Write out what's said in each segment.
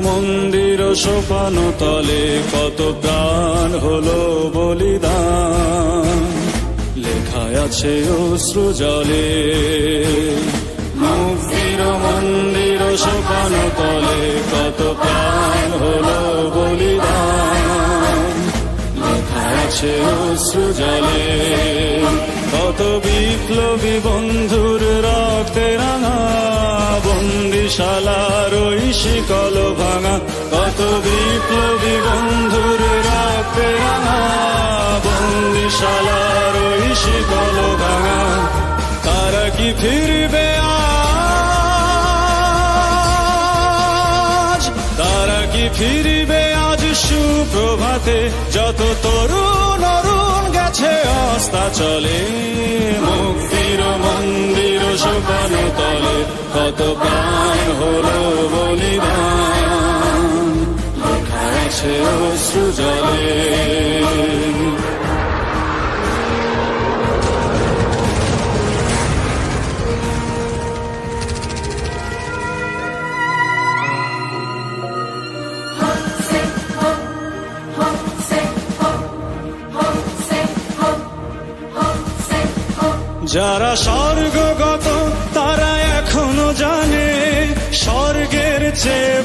মন্দির সোপান তলে কত প্রাণ হলো বলিদান। লেখায় আছে অশ্রু জলে। মন্দির সোপান তলে কত প্রাণ হলো বলিদান। লেখায় আছে অশ্রু জলে। কত বিপ্লবী বন্ধুর রক্তে রাঙা বন্দিশালার ওই কত বিপ্লবী বন্ধুর রক্তে রাঙা বন্দিশালার ওই শিকল ভাঙা তারা কি ফিরবে তারা কি ফিরবে আজ সুপ্রভাতে? যত তরুণ অরুণ গেছে, অস্তা চলে। মুক্তির মন্দির সোপান তলে, কত প্রাণ জলে যারা স্বর্গগত তারা এখনও জানে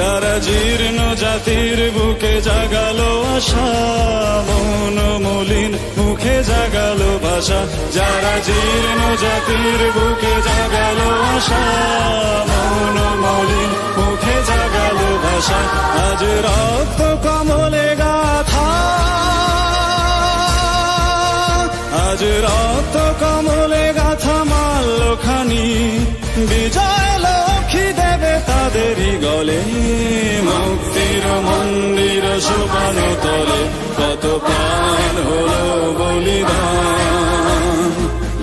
যারা জীর্ণ জাতির বুকে জাগালো আশা, মন মলিন মুখে জাগালো ভাষা। যারা জীর্ণ জাতির বুকে জাগালো আশা, মন মলিন মুখে জাগালো ভাষা। আজ রক্ত কমলে গাথা। আজ রক্ত কমলে গাথা মাল্যখানি। বিজয় শোভান তলে কত প্রাণ হলো বলিদান।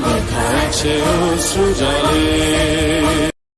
লেখা আছে অশ্রু